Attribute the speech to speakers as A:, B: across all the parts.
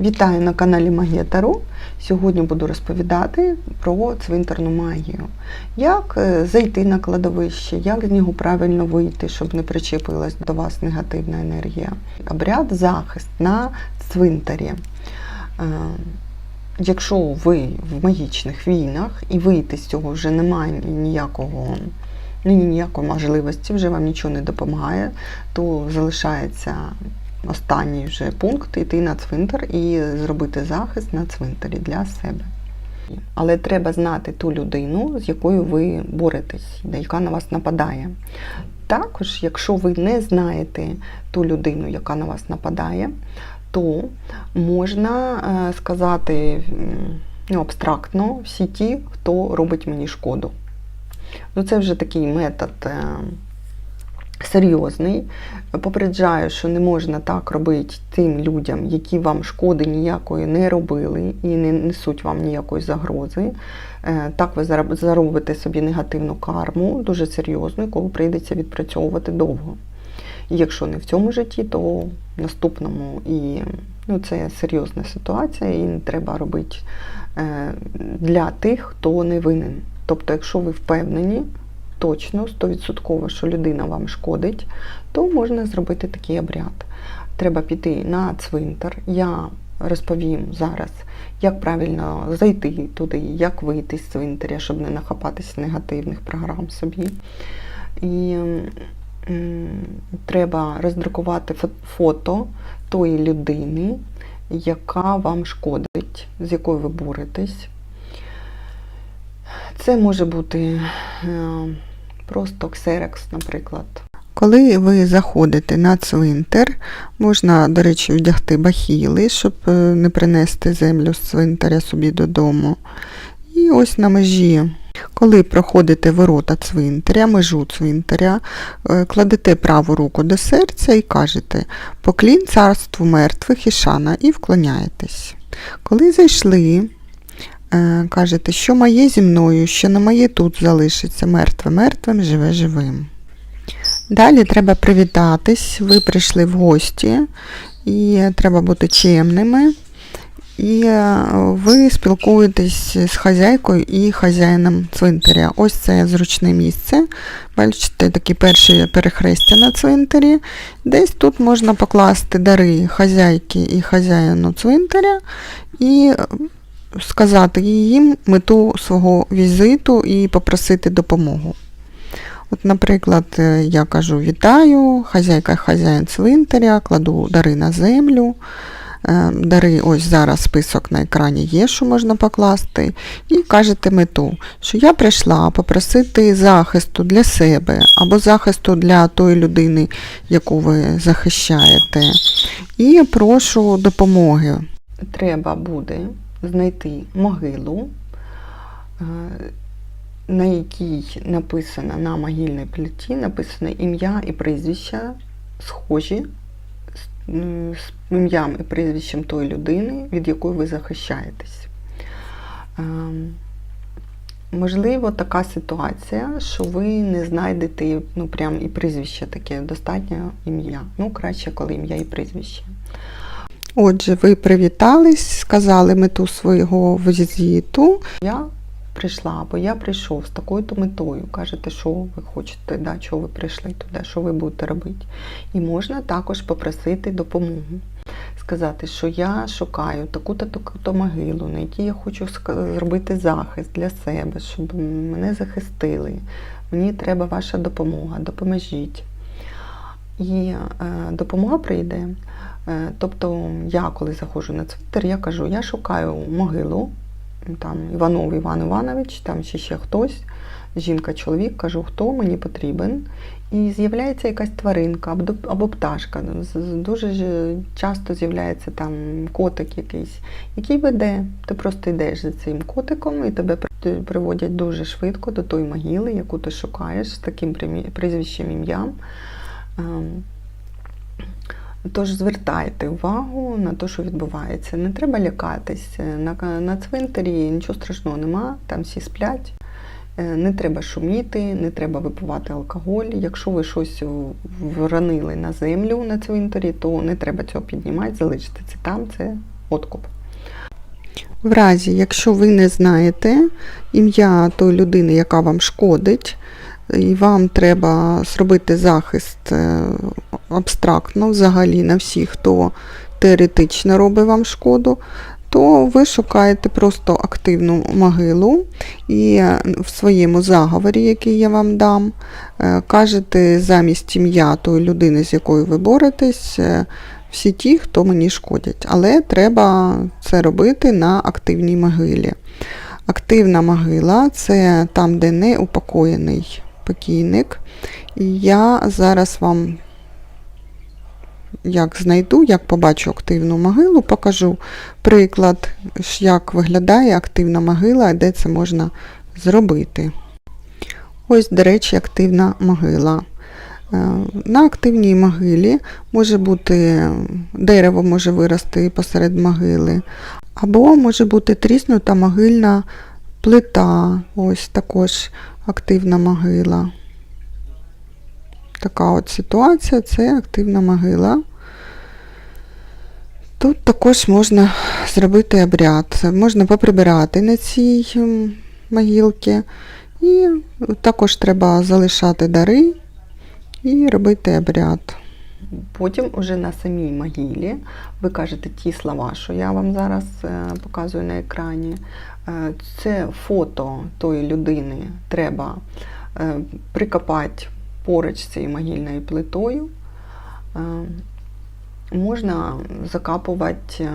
A: Вітаю на каналі Магія Таро. Сьогодні буду розповідати про цвинтарну магію. Як е, зайти на кладовище, як з нього правильно вийти, щоб не причепилась до вас негативна енергія. Обряд захист на цвинтарі. Е, Якщо ви в магічних війнах і вийти з цього вже немає ніякого, ніякої можливості, вже вам нічого не допомагає, то залишається останній вже пункт йти на цвинтар і зробити захист на цвинтарі для себе. Але треба знати ту людину, з якою ви боретесь, яка на вас нападає. Також, якщо ви не знаєте ту людину, яка на вас нападає, то можна е, сказати ну, абстрактно всі ті, хто робить мені шкоду. Ну, це вже такий метод е, серйозний. Попереджаю, що не можна так робити тим людям, які вам шкоди ніякої не робили і не несуть вам ніякої загрози. Е, Так ви заробите собі негативну карму, дуже серйозну, яку прийдеться відпрацьовувати довго. І якщо не в цьому житті, то в наступному. І ну, це серйозна ситуація, і не треба робити е, для тих, хто не винен. Тобто, якщо ви впевнені, точно, 100%, що людина вам шкодить, то можна зробити такий обряд. Треба піти на цвинтар. Я розповім зараз, як правильно зайти туди, як вийти з цвинтаря, щоб не нахапатися негативних програм собі. І треба роздрукувати фото тої людини, яка вам шкодить, з якою ви боретесь. Це може бути е, просто ксерекс, наприклад. Коли ви заходите на цвинтар, можна, до речі, вдягти бахіли, щоб е, не принести землю з цвинтаря собі додому. І ось на межі, коли проходите ворота цвинтаря, межу цвинтаря, е, кладете праву руку до серця і кажете Поклін царству мертвих і шана, і вклоняєтесь. Коли зайшли, кажете, що моє зі мною, що не моє тут залишиться, мертве мертвим, живе живим. Далі треба привітатись, ви прийшли в гості, і треба бути чемними. І е, ви спілкуєтесь з хазяйкою і хазяїном цвинтаря. Ось це зручне місце. Бачите, такі перші перехрестя на цвинтарі. Десь тут можна покласти дари хазяйки і хазяїну цвинтаря і е, сказати їм мету свого візиту і попросити допомогу. От, наприклад, е, я кажу вітаю, хазяйка хазяїн цвинтаря, кладу дари на землю. Е, Дари, ось зараз список на екрані є, що можна покласти, і кажете мету, що я прийшла попросити захисту для себе або захисту для тої людини, яку ви захищаєте, і прошу допомоги. Треба буде знайти могилу, е, на якій написано на могильній плиті написано ім'я і прізвище схожі з з ім'ям і прізвищем тої людини, від якої ви захищаєтесь. Ем, Можливо, така ситуація, що ви не знайдете ну, прям і прізвище таке, достатньо ім'я. Ну, краще, коли ім'я і прізвище. Отже, ви привітались, сказали мету свого візиту. Я прийшла, або я прийшов з такою-то метою. Кажете, що ви хочете, да, чого ви прийшли туди, що ви будете робити. І можна також попросити допомогу. Сказати, що я шукаю таку-то таку-то могилу, на якій я хочу зробити захист для себе, щоб мене захистили. Мені треба ваша допомога, допоможіть. І е, допомога прийде. Е, тобто я, коли заходжу на цвинтар, я кажу, я шукаю могилу, там Іванов Іван Іванович, там чи ще хтось, жінка, чоловік, кажу, хто мені потрібен. І з'являється якась тваринка або, пташка. Дуже часто з'являється там котик якийсь, який веде. Ти просто йдеш за цим котиком і тебе приводять дуже швидко до тої могили, яку ти шукаєш з таким прізвищем ім'ям. Тож звертайте увагу на те, що відбувається. Не треба лякатись. На, на цвинтарі нічого страшного нема, там всі сплять. Е, Не треба шуміти, не треба випивати алкоголь. Якщо ви щось вронили на землю на цвинтарі, то не треба цього піднімати, залиште це там, це откуп. В разі, якщо ви не знаєте ім'я тої людини, яка вам шкодить, і вам треба зробити захист е, абстрактно взагалі на всіх, хто теоретично робить вам шкоду, то ви шукаєте просто активну могилу і в своєму заговорі, який я вам дам, е, кажете замість ім'я тої людини, з якою ви боретесь, е, всі ті, хто мені шкодять. Але треба це робити на активній могилі. Активна могила це там, де не упокоєний покійник. І я зараз вам, як знайду, як побачу активну могилу, покажу приклад, як виглядає активна могила, де це можна зробити. Ось, до речі, активна могила. Е, На активній могилі може бути дерево може вирости посеред могили, або може бути тріснута могильна плита. Ось також активна могила. Така от ситуація це активна могила. Тут також можна зробити обряд. Можна поприбирати на цій м, могилці. І також треба залишати дари і робити обряд. Потім уже на самій могилі ви кажете ті слова, що я вам зараз е, показую на екрані. Е, Це фото тої людини треба е, прикопати поруч з цією могильною плитою. Можна закапувати,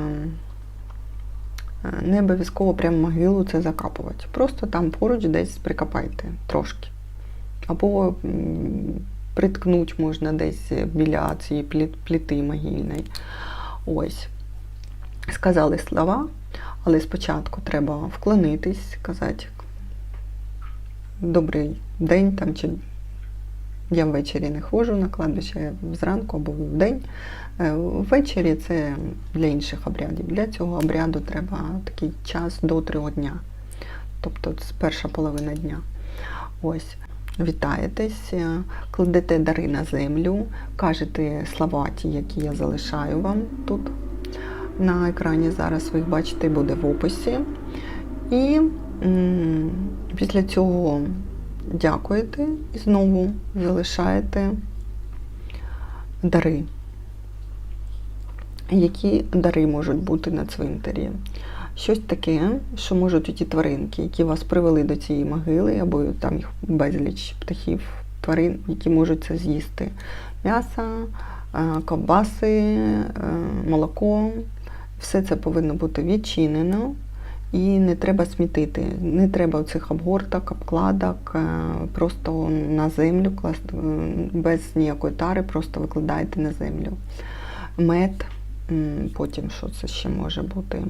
A: не обов'язково прямо могилу це закапувати. Просто там поруч десь прикопайте трошки. Або приткнуть можна десь біля цієї пліти могильної. Ось. Сказали слова, але спочатку треба вклонитись, сказати добрий день там, чи я ввечері не ходжу на кладбище, зранку або вдень. Е, Ввечері це для інших обрядів. Для цього обряду треба такий час до трьох дня. Тобто перша половина дня. Ось. Вітаєтесь, е, кладете дари на землю, кажете слова ті, які я залишаю вам тут на екрані. Зараз ви їх бачите, буде в описі. І після цього дякуєте і знову залишаєте дари. Які дари можуть бути на цвинтарі? Щось таке, що можуть ті тваринки, які вас привели до цієї могили, або там їх безліч птахів, тварин, які можуть це з'їсти. М'ясо, е, ковбаси, е, молоко. Все це повинно бути відчинено і не треба смітити. Не треба цих обгорток, обкладок, е, просто на землю класти, без ніякої тари, просто викладаєте на землю. Мед, потім що це ще може бути?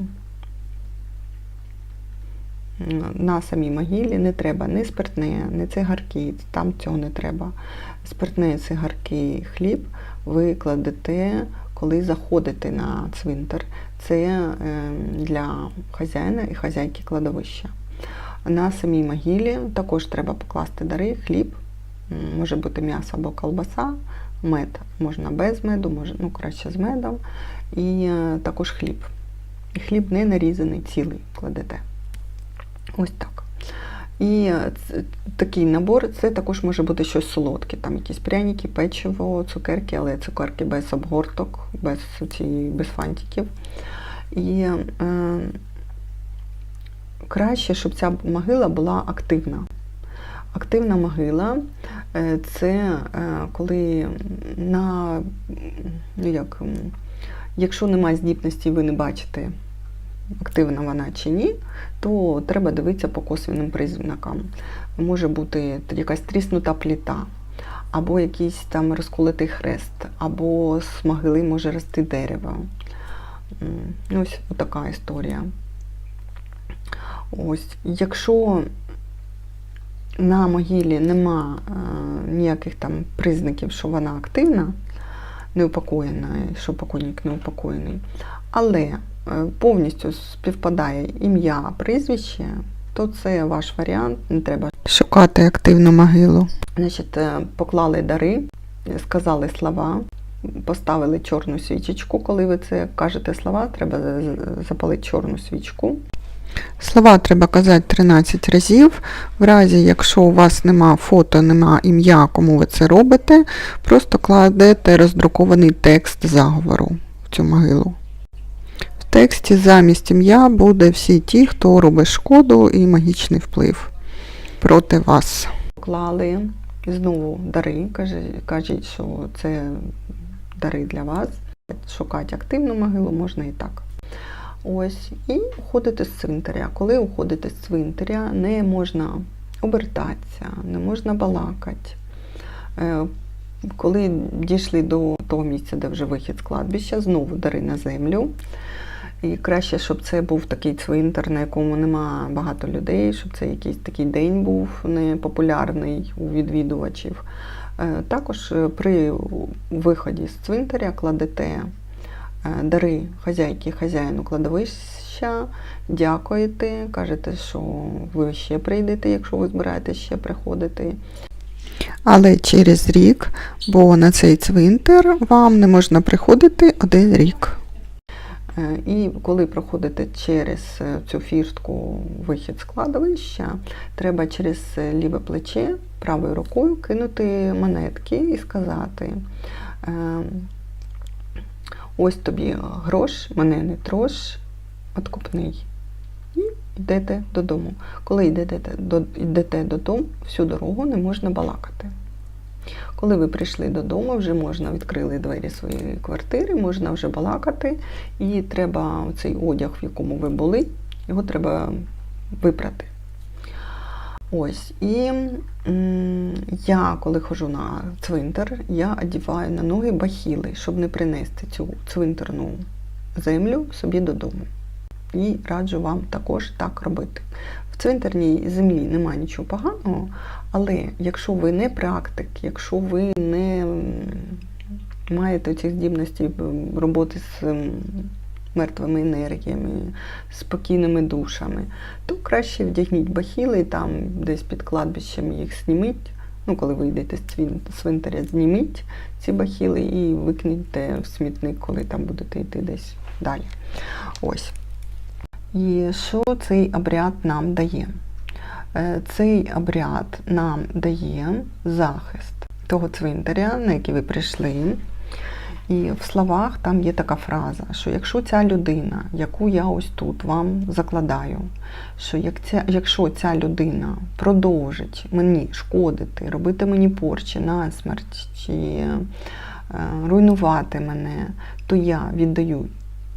A: На самій могилі не треба ні спиртне, ні цигарки, там цього не треба. Спиртне, цигарки, хліб ви кладете, коли заходите на цвинтар. Це е, для хазяїна і хазяйки кладовища. На самій могилі також треба покласти дари, хліб, може бути м'ясо або колбаса, мед. Можна без меду, може, ну краще з медом. І е, також хліб. Хліб не нарізаний, цілий кладете. Ось так. І такий набор це також може бути щось солодке, там якісь пряники, печиво, цукерки, але цукерки без обгорток, без, цієї, без фантиків. І е, краще, щоб ця могила була активна. Активна могила е, це е, коли на ну як, якщо немає здібності, ви не бачите, активна вона чи ні, то треба дивитися по косвенним признакам. Може бути якась тріснута пліта, або якийсь там розколотий хрест, або з могили може рости дерево. Ось така історія. Ось, якщо на могилі нема е, ніяких там признаків, що вона активна, неупокоєна, що покойник неупокоєний, але повністю співпадає ім'я, прізвище, то це ваш варіант, не треба шукати активну могилу. Значить, е, поклали дари, сказали слова, поставили чорну свічечку. Коли ви це кажете слова, треба запалити чорну свічку. Слова треба казати 13 разів. В разі, якщо у вас нема фото, нема ім'я, кому ви це робите, просто кладете роздрукований текст заговору в цю могилу. Тексті замість ім'я буде всі ті, хто робить шкоду і магічний вплив проти вас. Клали знову дари, кажіть, що це дари для вас. Шукати активну могилу можна і так. Ось, і уходите з цвинтаря. Коли уходите з цвинтаря, не можна обертатися, не можна балакати. Е, Коли дійшли до того місця, де вже вихід з кладбища, знову дари на землю. І краще, щоб це був такий цвинтар, на якому нема багато людей, щоб це якийсь такий день був непопулярний у відвідувачів. Е, Також е, при виході з цвинтаря кладете е, дари хазяйки хазяїну кладовища, дякуєте, кажете, що ви ще прийдете, якщо ви збираєтесь ще приходити. Але через рік, бо на цей цвинтар вам не можна приходити один рік. Е, І коли проходите через е, цю фіртку вихід з кладовища, треба через е, ліве плече правою рукою кинути монетки і сказати: ось тобі грош, мене не трош, откупний. І йдете додому. Коли йдете додому, всю дорогу не можна балакати. Коли ви прийшли додому, вже можна відкрили двері своєї квартири, можна вже балакати, і треба цей одяг, в якому ви були, його треба випрати. Ось. І м, я, коли ходжу на цвинтар, я одіваю на ноги бахіли, щоб не принести цю цвинтарну землю собі додому. І раджу вам також так робити. В цвинтарній землі немає нічого поганого, але якщо ви не практик, якщо ви не маєте цих здібностей роботи з мертвими енергіями, спокійними душами, то краще вдягніть бахіли там десь під кладбищем їх зніміть. Ну, коли ви йдете з цвинтаря, зніміть ці бахіли і викиньте в смітник, коли там будете йти десь далі. Ось. І що цей обряд нам дає? Е, Цей обряд нам дає захист того цвинтаря, на який ви прийшли. І в словах там є така фраза, що якщо ця людина, яку я ось тут вам закладаю, що як ця, якщо ця людина продовжить мені шкодити, робити мені порчі, насмерть чи е, руйнувати мене, то я віддаю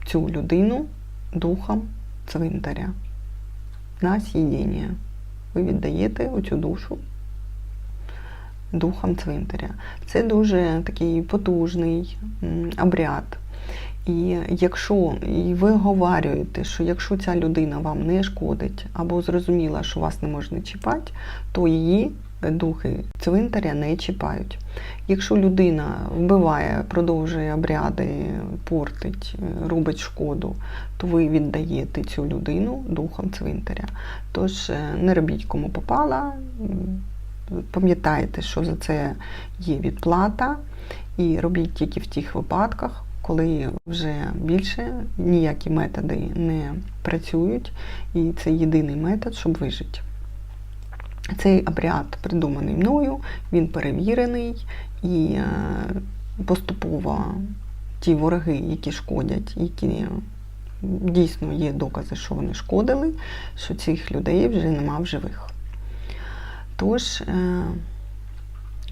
A: цю людину духам цвинтаря на з'їдіння. Ви віддаєте оцю душу духам цвинтаря. Це дуже такий потужний обряд. І якщо і ви говорюєте, що якщо ця людина вам не шкодить або зрозуміла, що вас не можна чіпати, то її духи цвинтаря не чіпають. Якщо людина вбиває, продовжує обряди, портить, е, робить шкоду, то ви віддаєте цю людину духам цвинтаря. Тож е, не робіть кому попала, пам'ятайте, що за це є відплата, і робіть тільки в тих випадках, коли вже більше ніякі методи не працюють, і це єдиний метод, щоб вижити. Цей обряд придуманий мною, він перевірений і е, поступово ті вороги, які шкодять, які дійсно є докази, що вони шкодили, що цих людей вже нема в живих. Тож, е,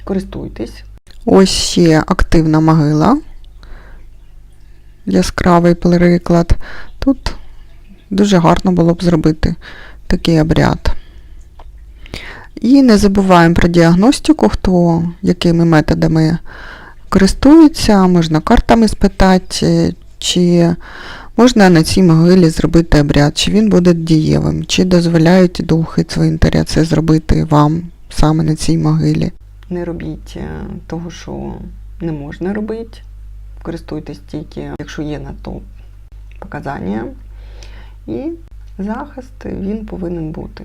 A: користуйтесь. Ось ще активна могила. Яскравий приклад. Тут дуже гарно було б зробити такий обряд. І не забуваємо про діагностику, хто якими методами користується, можна картами спитати, чи можна на цій могилі зробити обряд, чи він буде дієвим, чи дозволяють духи цвинтаря це зробити вам саме на цій могилі. Не робіть е, того, що не можна робити. Користуйтесь тільки, якщо є на то показання. І захист він повинен бути.